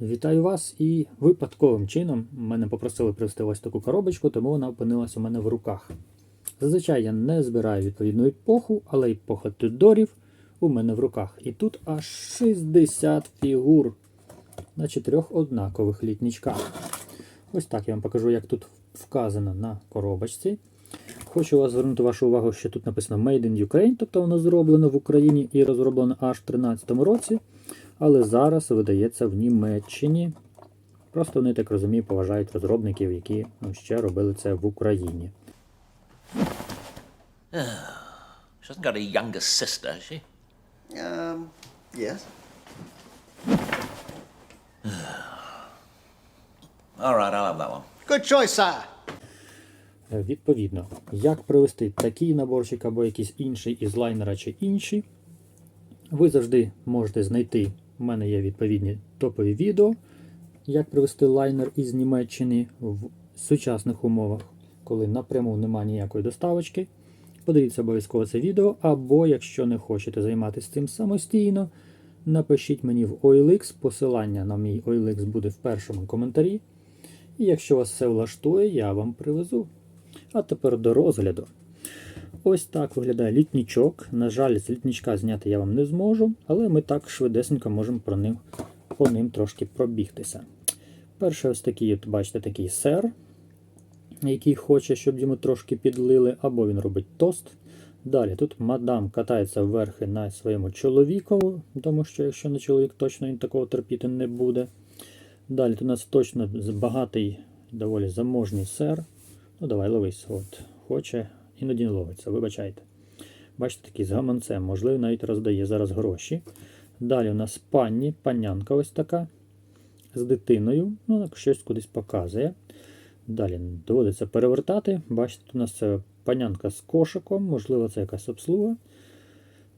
Вітаю вас і випадковим чином мене попросили привезти ось таку коробочку, тому вона опинилась у мене в руках. Зазвичай я не збираю відповідну епоху, але епоха Тюдорів у мене в руках. І тут аж 60 фігур на чотирьох однакових літнічках. Ось так я вам покажу, як тут вказано на коробочці. Хочу вас звернути вашу увагу, що тут написано Made in Ukraine, тобто воно зроблено в Україні і розроблено аж в 2013 році, але зараз видається в Німеччині. Просто вони, так розумію, поважають розробників, які ну, ще робили це в Україні. She hasn't got a younger sister, has she? Um, yes. All right, I'll have that one. Good choice, sir. Е, Відповідно, як привести такий наборчик або якийсь інший із лайнера чи інші, ви завжди можете знайти. У мене є відповідні топові відео, як привести лайнер із Німеччини в сучасних умовах, коли напряму немає ніякої доставочки. Подивіться обов'язково це відео, або якщо не хочете займатися цим самостійно, напишіть мені в OLX. Посилання на мій OLX буде в першому коментарі. І якщо вас все влаштує, я вам привезу. А тепер до розгляду. Ось так виглядає літнічок. На жаль, з літнічка зняти я вам не зможу, але ми так швидесенько можемо про ним, по ним трошки пробігтися. Перший ось такий, от, бачите, такий сер, який хоче, щоб йому трошки підлили, або він робить тост. Далі тут мадам катається вверхи на своєму чоловікову, тому що якщо не чоловік, точно він такого терпіти не буде. Далі тут у нас точно багатий, доволі заможний сер. Ну, давай ловись. От. Хоче, іноді ловиться, вибачайте. Бачите, такий з гаманцем, можливо, навіть роздає зараз гроші. Далі у нас пані, панянка ось така. З дитиною. Ну, щось кудись показує. Далі доводиться перевертати. Бачите, у нас це панянка з кошиком, можливо, це якась обслуга.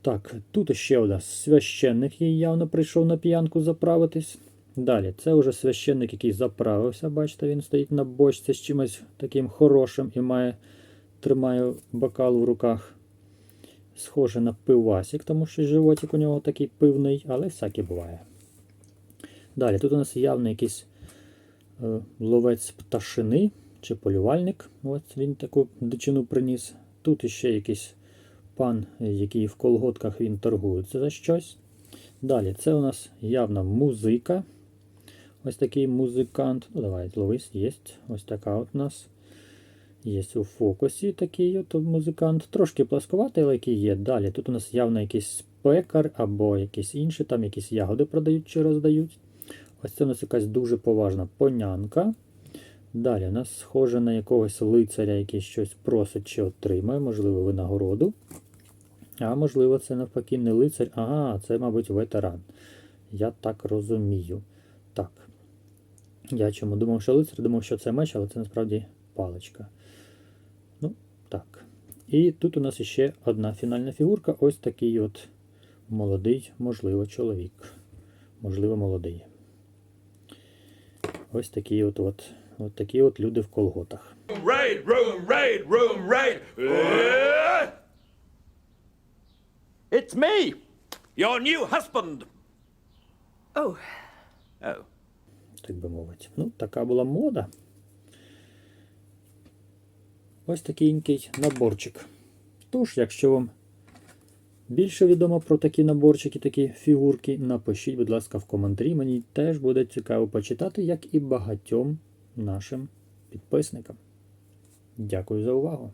Так, тут ще у нас священник, який явно прийшов на п'янку заправитись. Далі, це вже священник, який заправився. Бачите, він стоїть на бочці з чимось таким хорошим і має, тримає бокал в руках. Схоже на пивасик, тому що животик у нього такий пивний, але всяке буває. Далі, тут у нас явно якийсь е, ловець пташини чи полювальник. Ось він таку дичину приніс. Тут іще якийсь пан, який в колготках він торгується за щось. Далі, це у нас явно музика. Ось такий музикант. Ну, давай, ловись, є. Ось така от у нас. Є у фокусі такий от музикант. Трошки пласковатий, але який є. Далі. Тут у нас явно якийсь пекар або якийсь інший, там якісь ягоди продають чи роздають. Ось це у нас якась дуже поважна понянка. Далі у нас схоже на якогось лицаря, який щось просить чи отримає, можливо, винагороду. А можливо, це навпаки не лицар, ага, це, мабуть, ветеран. Я так розумію. Так. Я чому думав, що лицар, думав, що це меч, але це насправді паличка. Так. І тут у нас ще одна фінальна фігурка. Ось такий от молодий, можливо, чоловік. Можливо, молодий. Ось такі от, от, от такі от люди в колготах. Raid, room, raid, room, raid. Uh, It's me! your new husband. Oh, Oh. так би мовити. Ну, така була мода. Ось такенький наборчик. Тож, якщо вам більше відомо про такі наборчики, такі фігурки, напишіть, будь ласка, в коментарі. Мені теж буде цікаво почитати, як і багатьом нашим підписникам. Дякую за увагу!